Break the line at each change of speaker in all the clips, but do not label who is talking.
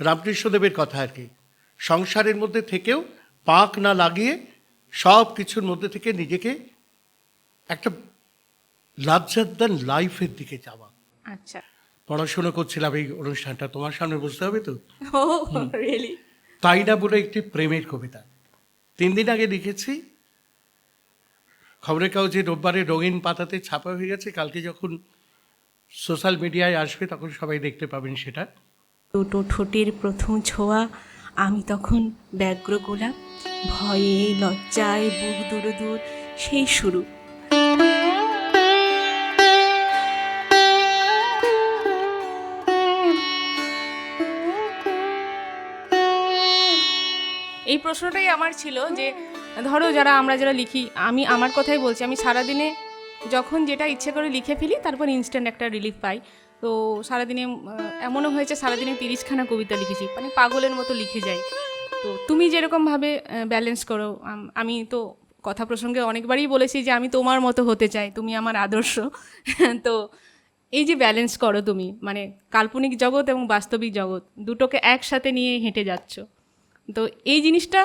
রামকৃষ্ণদেবের কথা আর কি। সংসারের মধ্যে থেকেও পাক না লাগিয়ে সব কিছুর মধ্যে থেকে নিজেকে একটা লাজ্জাদান লাইফের দিকে যাওয়া।
আচ্ছা।
পড়াশোনা করছিলাম এই অনুষ্ঠানটা তোমার সামনে বুঝতে হবে তো? তাই না বলে একটি প্রেমের কবিতা। তিন দিন আগে লিখেছি খবরের কাগজে রোববারে রঙিন পাতাতে ছাপা হয়ে গেছে কালকে যখন সোশ্যাল মিডিয়ায় আসবে তখন সবাই দেখতে পাবেন সেটা।
দুটো ঠোঁটের প্রথম ছোঁয়া, আমি তখন ব্যগ্র গোলাপ। ভয়ে, লজ্জায়, বুক দূর দূর, সেই শুরু। এই প্রশ্নটাই আমার ছিল যে, ধরো যারা আমরা যারা লিখি, আমি আমার কথাই বলছি, আমি সারাদিনে যখন যেটা ইচ্ছে করে লিখে ফেলি, তারপর ইনস্ট্যান্ট একটা রিলিফ পাই। তো সারাদিনে এমনও হয়েছে সারাদিনে তিরিশখানা কবিতা লিখেছি মানে পাগলের মতো লিখে যাই। তো তুমি যেরকমভাবে ব্যালেন্স করো, আমি তো কথা প্রসঙ্গে অনেকবারই বলেছি যে আমি তোমার মতো হতে চাই, তুমি আমার আদর্শ। তো এই যে ব্যালেন্স করো তুমি মানে কাল্পনিক জগৎ এবং বাস্তবিক জগৎ, দুটোকে একসাথে নিয়ে হেঁটে যাচ্ছ। তো এই জিনিসটা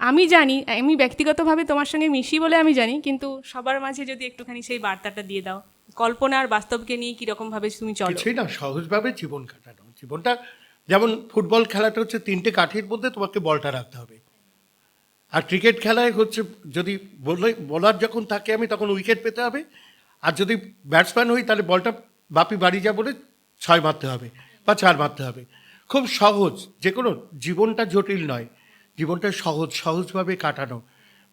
আমি জানি, আমি ব্যক্তিগতভাবে তোমার সঙ্গে মিশি বলে আমি জানি, কিন্তু সবার মাঝে যদি একটুখানি সেই বার্তাটা দিয়ে দাও। কল্পনা আর বাস্তবকে নিয়ে কীরকমভাবে তুমি চলো?
কিছুই না, সহজভাবে জীবন কাটানো। জীবনটা যেমন ফুটবল খেলাটা হচ্ছে তিনটে কাঠির মধ্যে তোমাকে বলটা রাখতে হবে। আর ক্রিকেট খেলায় হচ্ছে যদি বলে, বলার যখন থাকে আমি তখন উইকেট পেতে হবে। আর যদি ব্যাটসম্যান হই তাহলে বলটা বাপি বাড়ি যা বলে ছয় মারতে হবে বা চার মারতে হবে। খুব সহজ যে কোনো জীবনটা জটিল নয়। জীবনটা সহজ, সহজভাবে কাটানো।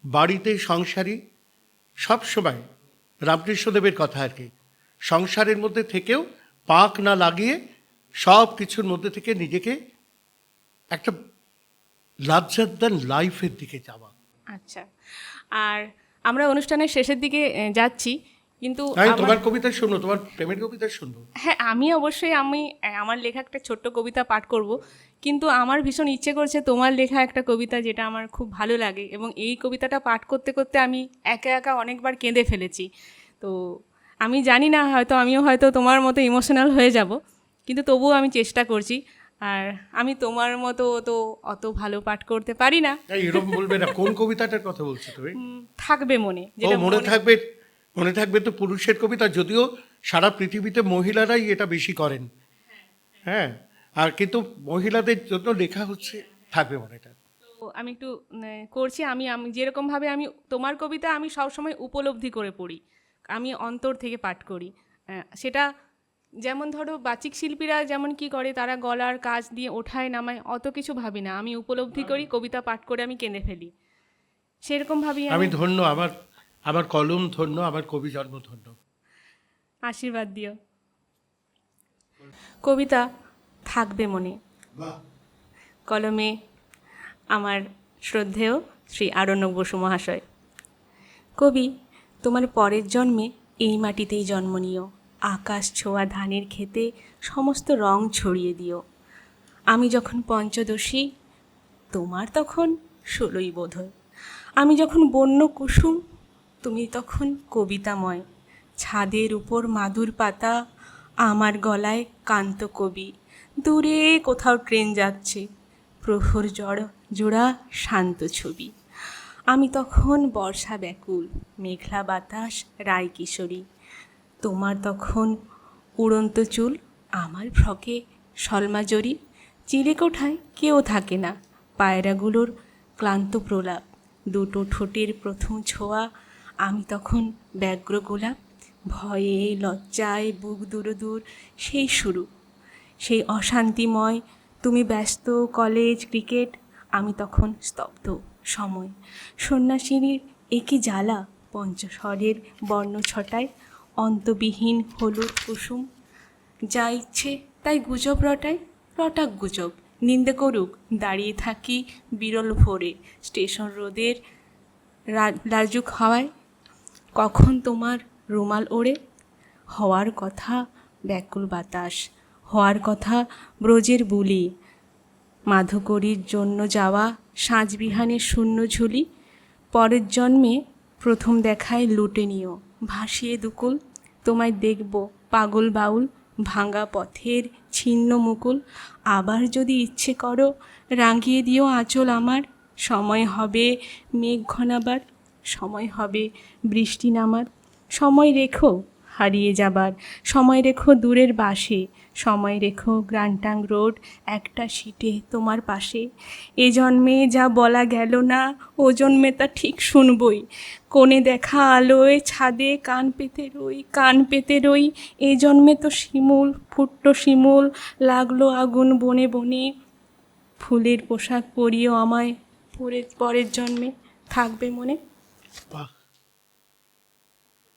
বাড়িতে সংসারী সব সময় রামকৃষ্ণদেবের কথা আর কি। সংসারের মধ্যে থেকেও পাক না লাগিয়ে সব কিছুর মধ্যে থেকে নিজেকে একটা লাজ্জাদান লাইফের দিকে যাওয়া।
আচ্ছা। আর আমরা অনুষ্ঠানের শেষের দিকে যাচ্ছি। কিন্তু
আমি তোমার কবিতা শুনব তোমার প্রেমের কবিতা শুনব
হ্যাঁ আমি অবশ্যই আমি আমার লেখা একটা ছোট্ট কবিতা পাঠ করব। কিন্তু আমার ভীষণ ইচ্ছে করছে তোমার লেখা একটা কবিতা যেটা আমার খুব ভালো লাগে এবং এই কবিতাটা পাঠ করতে করতে আমি একা একা অনেকবার কেঁদে ফেলেছি। তো আমি জানি না হয়তো আমিও হয়তো তোমার মতো ইমোশনাল হয়ে যাব কিন্তু তবুও আমি চেষ্টা করছি। আর আমি তোমার মতো তো অত ভালো পাঠ করতে পারি না।
এরকম বলবে না। কোন কবিতাটার কথা বলছো তুমি?
থাকবে মনে যেটা
মনে- থাকবে? মনে থাকবে তো পুরুষের কবিতা যদিও সারা পৃথিবীতে মহিলারাই এটা বেশি করেন। হ্যাঁ আর কিন্তু মহিলাদের জন্য লেখা হচ্ছে থাকবে মনেটা
তো আমি একটু করছি আমি আমি যেরকমভাবে আমি তোমার কবিতা আমি সবসময় উপলব্ধি করে পড়ি আমি অন্তর থেকে পাঠ করি। সেটা যেমন ধরো বাচিক শিল্পীরা যেমন কি করে তারা গলার কাজ দিয়ে ওঠায় নামায় অত কিছু ভাবি না। আমি উপলব্ধি করি কবিতা পাঠ করে আমি কেঁদে ফেলি। সেরকমভাবেই
আমি ধন্য আমার আমার কলম ধন্য আমার কবি জন্ম ধন্য।
আশীর্বাদ দিও। কবিতা থাকবে মনে। কলমে আমার শ্রদ্ধেয় শ্রী আরণ্যক বসু মহাশয়। কবি তোমার পরের জন্মে এই মাটিতেই জন্ম নিও। আকাশ ছোঁয়া ধানের খেতে সমস্ত রং ছড়িয়ে দিও। আমি যখন পঞ্চদশী তোমার তখন ষোলোই বোধহয় আমি যখন বন্য কুসুম তুমি তখন কবিতাময়। ছাদের উপর মাদুর পাতা, আমার গলায় কান্ত কবি। দূরে কোথাও ট্রেন যাচ্ছে, প্রহর জড় জোড়া শান্ত ছবি। আমি তখন বর্ষা ব্যাকুল, মেঘলা বাতাস রায় কিশোরী তোমার তখন উড়ন্ত চুল, আমার ফ্রকে সলমাজরি চিলেকোঠায় কেউ থাকে না, পায়রাগুলোর ক্লান্ত প্রলাপ। দুটো ঠোঁটের প্রথম ছোঁয়া আমি তখন ব্যগ্র গোলাপ, ভয়ে, লজ্জায়, বুক দূর দূর, সেই শুরু। সেই অশান্তিময়, তুমি ব্যস্ত, কলেজ, ক্রিকেট, আমি তখন স্তব্ধ, সময়। সন্ন্যাসিনীর একই জ্বালা, পঞ্চস্বরের বর্ণ ছটায়, অন্তবিহীন হলুদ কুসুম। যা ইচ্ছে তাই গুজব রটায় রটাক গুজব। নিন্দে করুক, দাঁড়িয়ে থাকি বিরল ভোরে। স্টেশন রোদের লাজুক হাওয়ায় কখন তোমার রুমাল ওড়ে? হওয়ার কথা ব্যাকুল বাতাস, হওয়ার কথা ব্রজের বুলি। মাধুকরীর জন্য যাওয়া সাঁঝবিহানের শূন্য ঝুলি, পরের জন্মে প্রথম দেখায় লুটে নিও। ভাসিয়ে দুকুল, তোমায় দেখব পাগল বাউল, ভাঙা পথের ছিন্ন মুকুল। আবার যদি ইচ্ছে করো, রাঙিয়ে দিও আঁচল আমার। সময় হবে মেঘ ঘনাবার সময় হবে বৃষ্টি নামার। সময় রেখো হারিয়ে যাবার। সময় রেখো দূরের বাসে। সময় রেখো গ্রান্টাং রোড একটা সিটে তোমার পাশে। এ জন্মে যা বলা গেল না, ও জন্মে তা ঠিক শুনবই। কোণে দেখা আলোয়, ছাদে কান পেতে রই, কান পেতে রই। এ জন্মে তো শিমুল, ফুটলো শিমুল, লাগল আগুন বনে বনে। ফুলের পোশাক পরিও আমায় পরের পরের জন্মে থাকবে মনে।
বাহ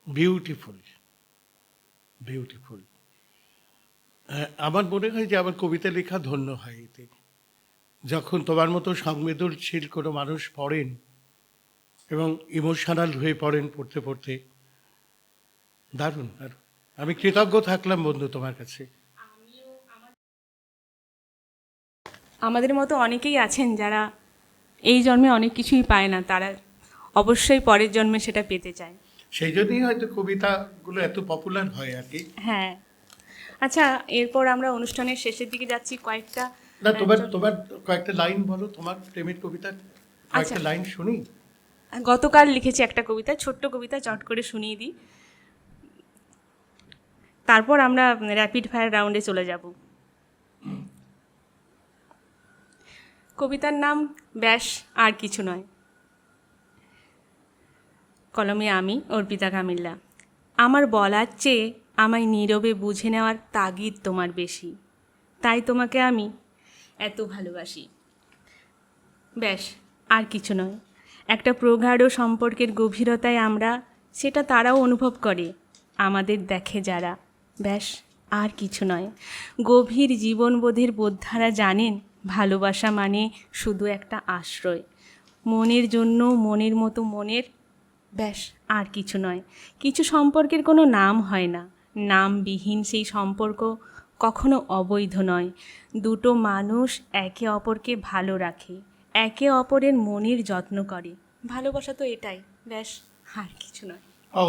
বিউটিফুল বিউটিফুল আমার মনে হয় যে আমার কবিতা লেখা ধন্য হয় এতে। যখন তোমার মতো সংবেদনশীল কোনো মানুষ পড়েন এবং ইমোশনাল হয়ে পড়েন পড়তে পড়তে, দারুণ দারুণ। আমি কৃতজ্ঞ থাকলাম বন্ধু তোমার কাছে।
আমাদের মতো অনেকেই আছেন যারা এই জন্মে অনেক কিছুই পায় না, তারা অবশ্যই পরের জন্মে সেটা পেতে চায়
সেই জন্যই হয়তো কবিতাগুলো এত পপুলার হয় আর কি।
হ্যাঁ। আচ্ছা এরপর আমরা অনুষ্ঠানের শেষের দিকে যাচ্ছি কয়েকটা
না তোমার তোমার কয়েকটা লাইন বলো তোমার প্রেমের কবিতার কয়েকটা
আচ্ছা।
লাইন শুনি।
গতকাল লিখেছি একটা কবিতা ছোট্ট কবিতা চট করে শুনিয়ে দিই। তারপর আমরা র্যাপিড ফায়ার রাউন্ডে চলে যাব। কবিতার নাম ব্যাস আর কিছু নয়। কলমে আমি অর্পিতা কামিল্লা। আমার বলার চেয়ে আমায় নীরবে বুঝে নেওয়ার তাগিদ তোমার বেশি। তাই তোমাকে আমি এত ভালোবাসি। ব্যাস, আর কিছু নয়। একটা প্রগাঢ় সম্পর্কের গভীরতায় আমরা, সেটা তারাও অনুভব করে। আমাদের দেখে যারা। ব্যাস, আর কিছু নয়। গভীর জীবনবোধের বোদ্ধারা জানেন, ভালোবাসা মানে শুধু একটা আশ্রয়। মনের জন্য মনের মতো মনের ব্যাস, আর কিছু নয়। কিছু সম্পর্কের কোনো নাম হয় না। নামবিহীন সেই সম্পর্ক কখনো অবৈধ নয়। দুটো মানুষ একে অপরকে ভালো রাখে, একে অপরের মনের যত্ন করে। ভালোবাসা তো এটাই, ব্যাস, আর কিছু নয়।
ও,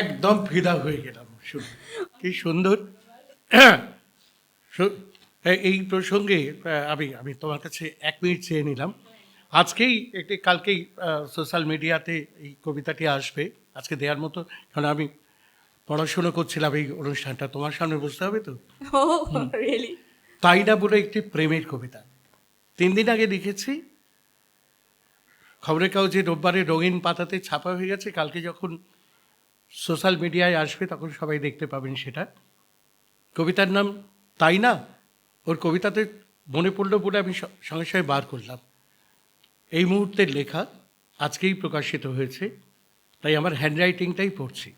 একদম ফিদা হয়ে গেলাম কি সুন্দর। এই প্রসঙ্গে আমি আমি তোমার কাছে এক মিনিট চেয়ে নিলাম। আজকেই একটি কালকেই সোশ্যাল মিডিয়াতে এই কবিতাটি আসবে। আজকে দেওয়ার মতো কারণ আমি পড়াশুনো করছিলাম এই অনুষ্ঠানটা। তোমার সামনে বুঝতে হবে তো? তাই না বলে একটি প্রেমের কবিতা। তিন দিন আগে লিখেছি খবরের কাগজে রোববারে রঙিন পাতাতে ছাপা হয়ে গেছে। কালকে যখন সোশ্যাল মিডিয়ায় আসবে তখন সবাই দেখতে পাবেন সেটা। কবিতার নাম তাই না ওর কবিতাতে মনে পড়ল বলে আমি সঙ্গে সঙ্গে বার করলাম। এই মুহূর্তের লেখা আজকেই প্রকাশিত হয়েছে, তাই আমার হ্যান্ডরাইটিংটাই পড়ছি।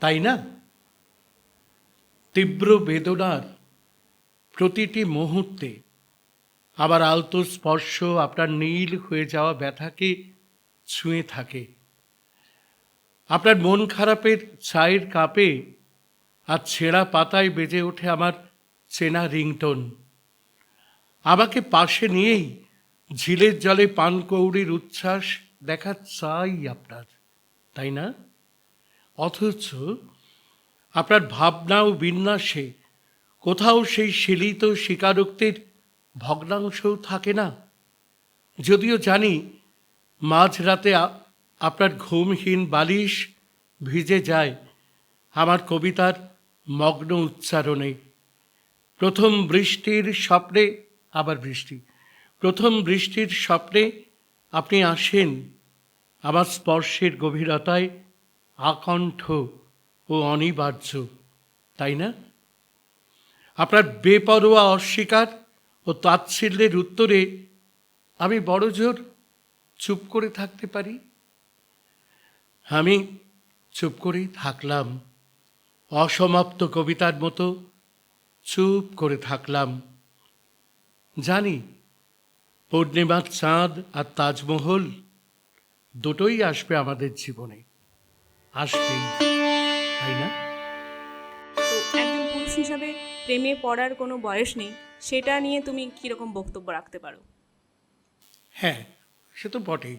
তাই না? তীব্র বেদনার প্রতিটি মুহূর্তে আবার আলতো স্পর্শ আপনার নীল হয়ে যাওয়া ব্যথাকে ছুঁয়ে থাকে। আপনার মন খারাপের চায়ের কাপে আর ছেঁড়া পাতায় বেজে ওঠে আমার চেনা রিংটোন। আমাকে পাশে নিয়েই ঝিলের জলে পানকৌড়ির উচ্ছ্বাস দেখা চাই আপনার, তাই না? অথচ আপনার ভাবনা ও বিন্যাসে কোথাও সেই শিলিত স্বীকারোক্তির ভগ্নাংশও থাকে না। যদিও জানি মাঝরাতে আপনার ঘুমহীন বালিশ ভিজে যায় আমার কবিতার মগ্ন উচ্চারণে। প্রথম বৃষ্টির স্বপ্নে আবার বৃষ্টি। প্রথম বৃষ্টির স্বপ্নে আপনি আসেন আমার স্পর্শের গভীরতায় আকণ্ঠ ও অনিবার্য, তাই না? আপনার বেপরোয়া অস্বীকার ও তাচ্ছিল্যের উত্তরে আমি বড় জোর চুপ করে থাকতে পারি। আমি চুপ করেই থাকলাম, অসমাপ্ত কবিতার মতো চুপ করে থাকলাম। জানি পূর্ণিমার চাঁদ আর তাজমহল দুটোই আসবে আমাদের জীবনে। আসবেই তাই না?
তো একজন পুরুষ হিসাবে প্রেমে পড়ার কোনো বয়স নেই সেটা নিয়ে তুমি কীরকম বক্তব্য রাখতে পারো?
হ্যাঁ সে তো বটেই।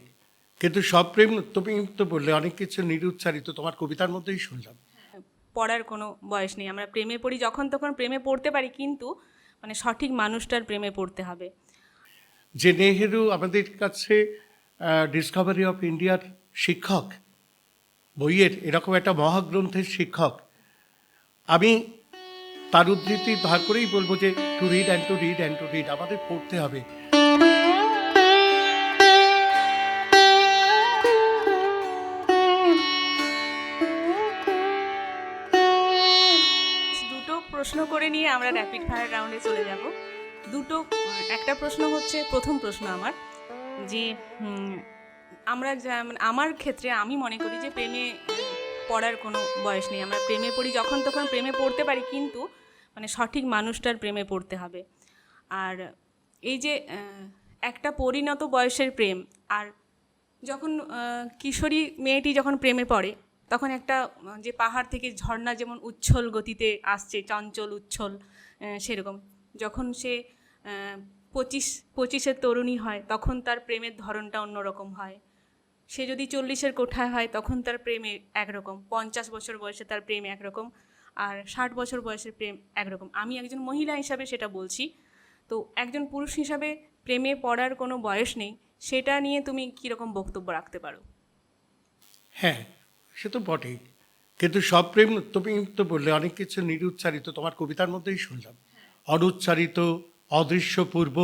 কিন্তু সব প্রেম তুমি তো বললে অনেক কিছু নিরুচ্চারিত তোমার কবিতার মধ্যেই শুনলাম।
পড়ার কোনো বয়স নেই। আমরা প্রেমে পড়ি যখন তখন প্রেমে পড়তে পারি কিন্তু মানে সঠিক মানুষটার প্রেমে পড়তে হবে।
যে নেহেরু আমাদের কাছে ডিসকভারি অফ ইন্ডিয়ার শিক্ষক, বইয়ের এরকম একটা মহাগ্রন্থের শিক্ষক। আমি তার উদ্ধৃতি ধার করেই বলব যে to read and to read and to read আমাদের পড়তে হবে।
দুটো প্রশ্ন করে নিয়ে আমরা র্যাপিড ফায়ার রাউন্ডে চলে যাব। দুটো, একটা প্রশ্ন হচ্ছে, প্রথম প্রশ্ন আমার, যে আমরা যেমন আমার ক্ষেত্রে আমি মনে করি যে প্রেমে পড়ার কোনো বয়স নেই। আমরা প্রেমে পড়ি যখন তখন প্রেমে পড়তে পারি, কিন্তু মানে সঠিক মানুষটার প্রেমে পড়তে হবে। আর এই যে একটা পরিণত বয়সের প্রেম, আর যখন কিশোরী মেয়েটি যখন প্রেমে পড়ে, তখন একটা, যে পাহাড় থেকে ঝর্ণা যেমন উচ্ছল গতিতে আসছে, চঞ্চল, উচ্ছল সেরকম। যখন সে পঁচিশ পঁচিশের তরুণী হয় তখন তার প্রেমের ধরনটা অন্যরকম হয়। সে যদি চল্লিশের কোঠায় হয় তখন তার প্রেমে একরকম। পঞ্চাশ বছর বয়সে তার প্রেম একরকম আর ষাট বছর বয়সের প্রেম একরকম। আমি একজন মহিলা হিসাবে সেটা বলছি। তো একজন পুরুষ হিসাবে প্রেমে পড়ার কোনো বয়স নেই সেটা নিয়ে তুমি কীরকম বক্তব্য রাখতে পারো?
হ্যাঁ সে তো বটেই। কিন্তু সব প্রেম তুমি তো বললে অনেক কিছু নিরুচ্চারিত তোমার কবিতার মধ্যেই শুনলাম। অনুচ্চারিত অদৃশ্য পূর্ব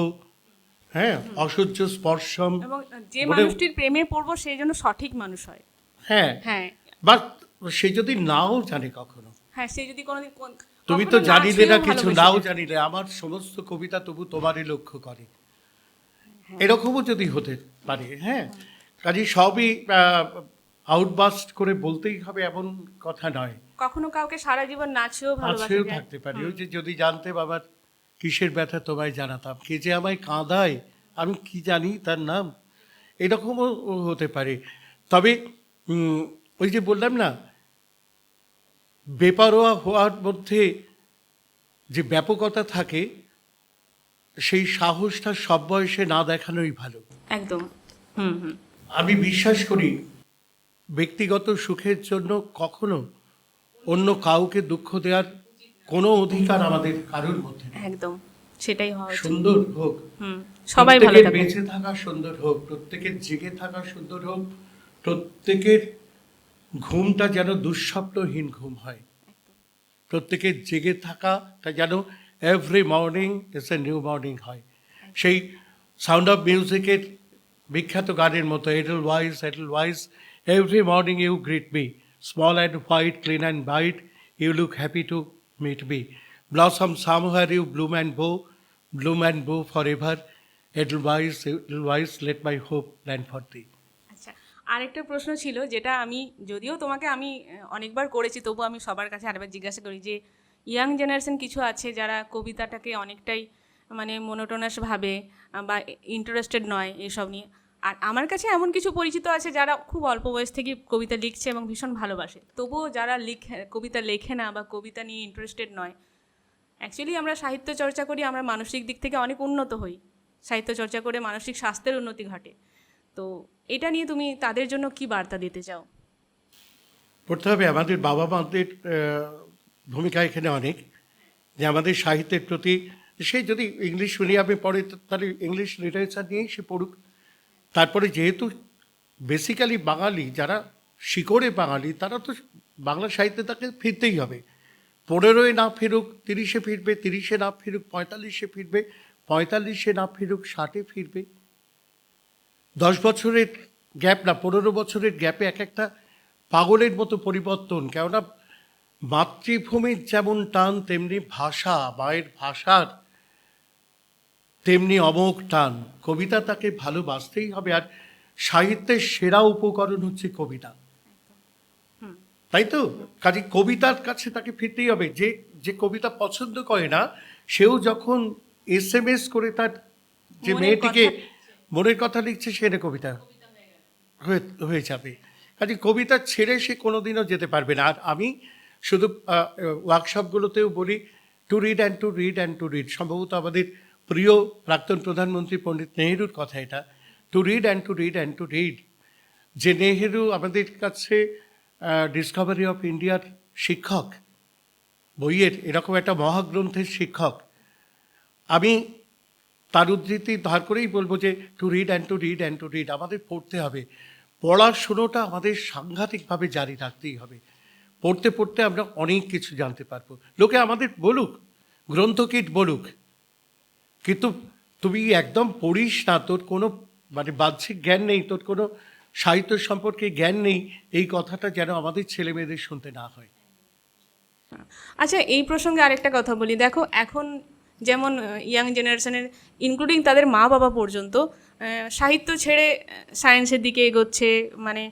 হ্যাঁ অসহ্য স্পর্শম
এবং যে মানুষটির প্রেমে পড়ব সেই জন্য সঠিক মানুষ হয়।
হ্যাঁ
হ্যাঁ।
বা সে যদি নাও জানে কখনো
হ্যাঁ সে যদি কোনোদিন
তুমি তো জানিলে না কিছু নাও। জানিলে আমার সমস্ত কবিতা তবু তোমারই লক্ষ্য করে। এরকমও যদি হতে পারে হ্যাঁ কাজে সবই আউটবাস্ট করে বলতেই হবে এমন কথা নয়।
কখনো কাউকে সারা জীবন নাচেও ভালোবাসা
থাকতে পারি। ওই যে যদি জানতে বাবার কিসের ব্যথা তোমায় জানাতাম? কে যে আমায় কাঁদায় আমি কি জানি তার নাম? এরকমও হতে পারে। তবে ওই যে বললাম না বেপারোয়া হওয়ার মধ্যে যে ব্যাপকতা থাকে সেই সাহসটা সব বয়সে না দেখানোই ভালো।
একদম। হুম হুম।
আমি বিশ্বাস করি ব্যক্তিগত সুখের জন্য কখনো অন্য কাউকে দুঃখ দেওয়ার কোনো অধিকার আমাদের কারোর মধ্যে
একদম সেটাই হওয়া
সুন্দর হোক।
সবাই ভালো থাকুক।
বেঁচে থাকা সুন্দর হোক প্রত্যেকের জেগে থাকা সুন্দর হোক প্রত্যেকের ঘুমটা যেন দুঃস্বপ্নহীন ঘুম হয়। প্রত্যেকের জেগে থাকাটা যেন every morning is a new morning হয়। সেই সাউন্ড অফ মিউজিকের বিখ্যাত গানের মতো edelweiss edelweiss every morning you greet me small and white clean and bright you look happy to you bloom and bow bloom and bow for ever edelweiss edelweiss let my hope land for the
আচ্ছা আরেকটা প্রশ্ন ছিল যেটা আমি, যদিও তোমাকে আমি অনেকবার করেছি তবু আমি সবার কাছে আরেকবার জিজ্ঞাসা করি যে ইয়াং জেনারেশন কিছু আছে যারা কবিতাটাকে অনেকটাই মানে মোনোটোনাস ভাবে, বা ইন্টারেস্টেড নয় এসব নিয়ে? আর আমার কাছে এমন কিছু পরিচিত আছে যারা খুব অল্প বয়স থেকে কবিতা লিখছে এবং ভীষণ ভালোবাসে। তবুও যারা লিখে, কবিতা লেখে না বা কবিতা নিয়ে ইন্টারেস্টেড নয় অ্যাকচুয়ালি আমরা সাহিত্য চর্চা করি, আমরা মানসিক দিক থেকে অনেক উন্নত হই। সাহিত্য চর্চা করে মানসিক স্বাস্থ্যের উন্নতি ঘটে। তো এটা নিয়ে তুমি তাদের জন্য কি বার্তা দিতে চাও?
করতে হবে, আমাদের বাবা মাদের ভূমিকা এখানে অনেক। যে আমাদের সাহিত্যের প্রতি, সে যদি ইংলিশ মিডিয়ামে পড়ে তাহলে ইংলিশ লিটারেচার নিয়েই সে পড়ুক। তারপরে যেহেতু বেসিক্যালি বাঙালি, যারা শিকড়ে বাঙালি, তারা তো বাংলা সাহিত্যে তাকে ফিরতেই হবে। পনেরোয় না ফিরুক, তিরিশে ফিরবে, তিরিশে না ফিরুক, পঁয়তাল্লিশে ফিরবে, পঁয়তাল্লিশে না ফিরুক, ষাটে ফিরবে। দশ বছরের গ্যাপ না, পনেরো বছরের গ্যাপে এক একটা পাগলের মতো পরিবর্তন, কেননা মাতৃভূমির যেমন টান, তেমনি ভাষা, মায়ের ভাষার তেমনি অমোঘ টান। কবিতা তাকে ভালোবাসতেই হবে আর সাহিত্যের সেরা উপকরণ হচ্ছে কবিতা। তাই তো? কাজে কবিতার কাছে তাকে ফিরতেই হবে। যে যে কবিতা পছন্দ করে না সেও যখন এস এম এস করে তার যে মেয়েটিকে মনের কথা লিখছে সেটা কবিতা হয়ে হয়ে যাবে। কাজে কবিতা ছেড়ে সে কোনোদিনও যেতে পারবে না। আর আমি শুধু ওয়ার্কশপগুলোতেও বলি to read and to read and to read সম্ভবত আমাদের প্রিয় প্রাক্তন প্রধানমন্ত্রী পণ্ডিত নেহেরুর কথা এটা to read and to read and to read যে নেহেরু আমাদের কাছে ডিসকভারি অফ ইন্ডিয়ার শিক্ষক, বইয়ের এরকম একটা মহাগ্রন্থের শিক্ষক। আমি তার উদ্ধৃতি ধার করেই বলব যে to read and to read and to read আমাদের পড়তে হবে। পড়াশুনোটা আমাদের সাংঘাতিকভাবে জারি রাখতেই হবে। পড়তে পড়তে আমরা অনেক কিছু জানতে পারব। লোকে আমাদের বলুক গ্রন্থকীট বলুক কিন্তু তুমি একদম পড়িস না, তোর কোনো মানে বাহ্যিক জ্ঞান নেই, তোর কোনো সাহিত্য সম্পর্কে জ্ঞান নেই, এই কথাটা যেন আমাদের ছেলে মেয়েদের শুনতে না হয়।
আচ্ছা এই প্রসঙ্গে আরেকটা কথা বলি। দেখো, এখন যেমন ইয়াং জেনারেশনের ইনক্লুডিং তাদের মা বাবা পর্যন্ত সাহিত্য ছেড়ে সায়েন্সের দিকে এগোচ্ছে মানে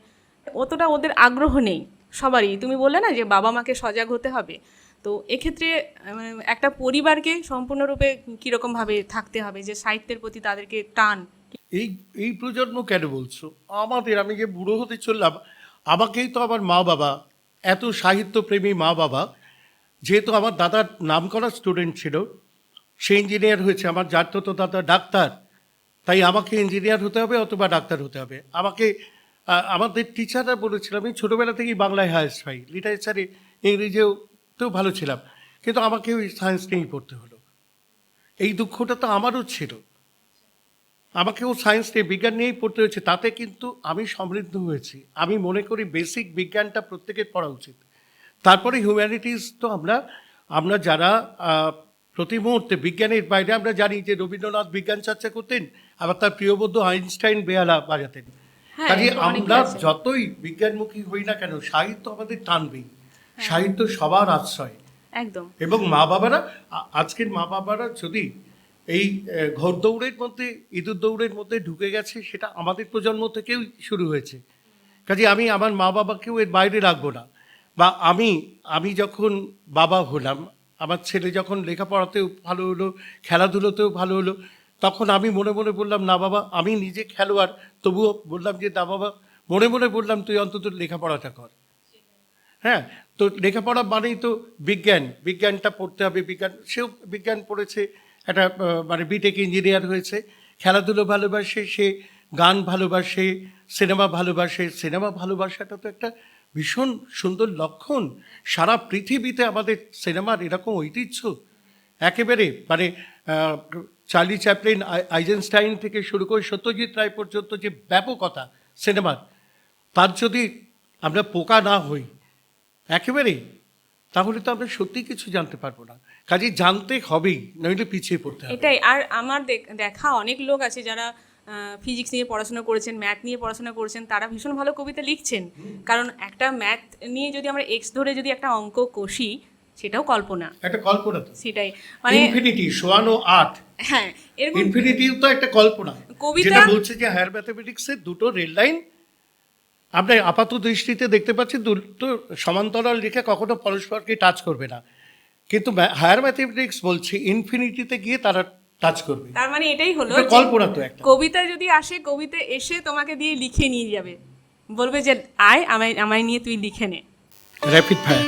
অতটা ওদের আগ্রহ নেই সবারই। তুমি বললে না যে বাবা মাকে সজাগ হতে হবে। তো এক্ষেত্রে একটা পরিবারকে সম্পূর্ণরূপে কীরকমভাবে থাকতে হবে যে সাহিত্যের প্রতি তাদেরকে টান?
এই এই প্রজন্ম কেন বলছো? আমাদের, আমি যে বুড়ো হতে চললাম, আমাকেই তো আমার মা বাবা, এত সাহিত্যপ্রেমী মা বাবা, যেহেতু আমার দাদার নাম করা স্টুডেন্ট ছিল, সে ইঞ্জিনিয়ার হয়েছে, আমার যার তো দাদা ডাক্তার, তাই আমাকে ইঞ্জিনিয়ার হতে হবে অথবা ডাক্তার হতে হবে। আমাকে আমাদের টিচাররা বলেছিল, আমি ছোটোবেলা থেকেই বাংলায় হায়েস্ট পাই। লিটারেচারে ইংরেজিও তো ভালো ছিলাম। কিন্তু আমাকে ওই সায়েন্স নিয়েই পড়তে হলো। এই দুঃখটা তো আমারও ছিল। আমাকেও সায়েন্স নিয়ে বিজ্ঞান নিয়েই পড়তে হয়েছে তাতে কিন্তু আমি সমৃদ্ধ হয়েছি। আমি মনে করি বেসিক বিজ্ঞানটা প্রত্যেকের পড়া উচিত। তারপরে হিউম্যানিটিস তো আমরা আমরা যারা প্রতি মুহূর্তে বিজ্ঞানের বাইরে আমরা জানি যে রবীন্দ্রনাথ বিজ্ঞান চর্চা করতেন আবার তার প্রিয় বন্ধু আইনস্টাইন বেহালা বাজাতেন।
হ্যাঁ,
কাজে আমরা যতই বিজ্ঞানমুখী হই না কেন সাহিত্য আমাদের টানবেই। সাহিত্য সবার আশ্রয়।
একদম।
এবং মা বাবারা আজকের মা বাবারা যদি এই ঘোর দৌড়ের মধ্যে ইঁদুর দৌড়ের মধ্যে ঢুকে গেছে সেটা আমাদের প্রজন্ম থেকেই শুরু হয়েছে। কাজে আমি আমার মা বাবাকেও এর বাইরে রাখব না। বা আমি আমি যখন বাবা হলাম আমার ছেলে যখন লেখাপড়াতেও ভালো হলো খেলাধুলোতেও ভালো হলো তখন আমি মনে মনে বললাম না বাবা আমি নিজে খেলোয়াড়। তবুও বললাম যে না বাবা মনে মনে বললাম তুই অন্তত লেখাপড়াটা কর। হ্যাঁ তো লেখাপড়া মানেই তো বিজ্ঞান। বিজ্ঞানটা পড়তে হবে, বিজ্ঞান, সেও বিজ্ঞান পড়েছে, একটা মানে বিটেক ইঞ্জিনিয়ার হয়েছে। খেলাধুলো ভালোবাসে, সে গান ভালোবাসে, সিনেমা ভালোবাসে। সিনেমা ভালোবাসাটা তো একটা ভীষণ সুন্দর লক্ষণ। সারা পৃথিবীতে আমাদের সিনেমার এরকম ঐতিহ্য একেবারে মানে চার্লি চ্যাপলিন, আই- আইজেনস্টাইন থেকে শুরু করে সত্যজিৎ রায় পর্যন্ত যে ব্যাপকতা সিনেমার, তার যদি আমরা পোকা না হই একেবারে তাহলে তো আমরা সত্যি কিছু জানতে পারব না। কাজে জানতে হবেই নইলে পিছিয়ে পড়তে হবে।
এটাই আর আমার দেখা অনেক লোক আছে যারা ফিজিক্স নিয়ে পড়াশোনা করেছেন ম্যাথ নিয়ে পড়াশোনা করেছেন তারা ভীষণ ভালো কবিতা লিখছেন। কারণ একটা ম্যাথ নিয়ে যদি আমরা এক্স ধরে যদি একটা অঙ্ক কষি সেটাও কল্পনা।
একটা কল্পনা তো।
সেটাই মানে
ইনফিনিটি সোয়ানো আট।
হ্যাঁ এরকম
ইনফিনিটিও তো একটা কল্পনা।
কবিতা-
বলছে যে হায়ার ম্যাথামেটিক্সের দুটো রেল লাইন আমরা আপাত দৃষ্টিতে দেখতে পাচ্ছি দুটো সমান্তরাল রেখে কখনো পরস্পরকে টাচ করবে না। কিন্তু হায়ার ম্যাথামেটিক্স বলছে ইনফিনিটিতে গিয়ে তারা টাচ করবে।
তার মানে এটাই হলো
কল্পনা তো একটা।
কবিতা যদি আসে কবিতা এসে তোমাকে দিয়ে লিখে নিয়ে যাবে। বলবে যে আয় আমায় আমায় নিয়ে তুই লিখে নে।
Rapid fire